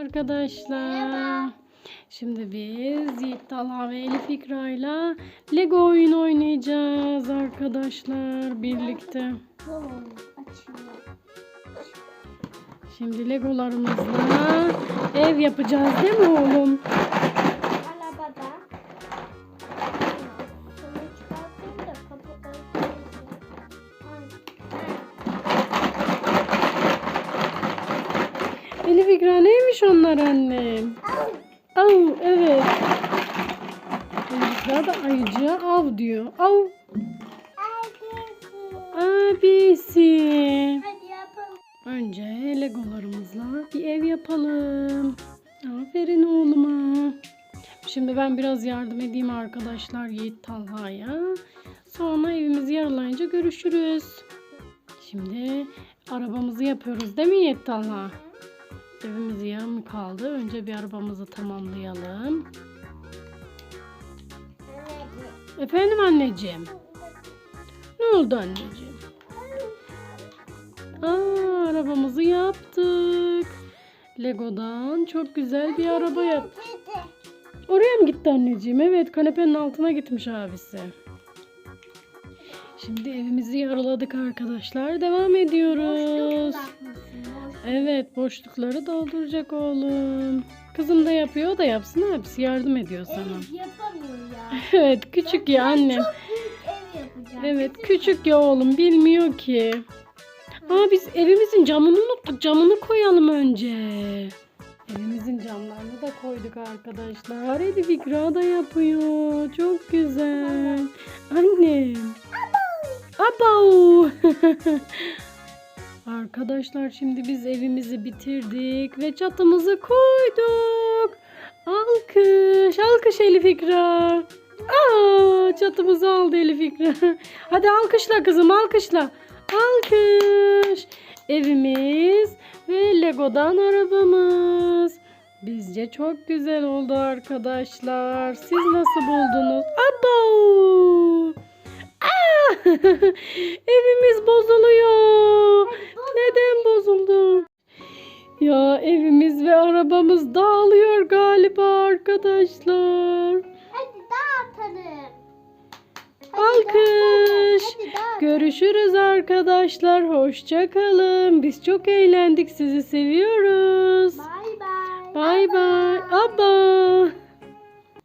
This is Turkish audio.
Arkadaşlar. Şimdi biz Yiğit Talha ve Elif İkra'yla Lego oyun oynayacağız arkadaşlar birlikte. Şimdi Legolarımızla ev yapacağız değil mi oğlum? Elif İkra neymiş onlar annem? Av evet. Elif İkra da ayıcıya av diyor. Av abisi. Önce legolarımızla bir ev yapalım. Aferin oğluma. Şimdi ben biraz yardım edeyim arkadaşlar Yiğit Talha'ya. Sonra evimizi yarılayınca görüşürüz. Şimdi arabamızı yapıyoruz değil mi Yiğit Talha? Evimiz yarım kaldı. Önce bir arabamızı tamamlayalım. Evet. Efendim anneciğim. Ne oldu anneciğim? Aa, arabamızı yaptık. Lego'dan çok güzel bir araba yaptık. Oraya mı gitti anneciğim? Evet kanepenin altına gitmiş abisi. Şimdi evimizi yarıladık arkadaşlar. Devam ediyoruz. Evet boşlukları dolduracak oğlum. Kızım da yapıyor o da yapsın abisi yardım ediyor sana. Elif yapamıyor ya. Evet küçük ya annem. Çok büyük ev yapacağım. Evet küçük ya oğlum bilmiyor ki. Aa biz evimizin camını unuttuk. Camını koyalım önce. Evimizin camlarını da koyduk arkadaşlar. Elif İkra da yapıyor. Çok güzel. Annem. Abo. Arkadaşlar şimdi biz evimizi bitirdik ve çatımızı koyduk. Alkış. Alkış Elif İkra. Aa, çatımızı aldı Elif İkra. Hadi alkışla kızım alkışla. Alkış. Evimiz ve Lego'dan arabamız. Bizce çok güzel oldu arkadaşlar. Siz nasıl buldunuz? Abo! Evimiz bozuluyor. Neden bozuldu? Ya evimiz ve arabamız dağılıyor galiba arkadaşlar. Hadi dağıtalım. Alkış. Hadi. Görüşürüz arkadaşlar. Hoşça kalın. Biz çok eğlendik. Sizi seviyoruz. Bay bay. Bay bay. Aba.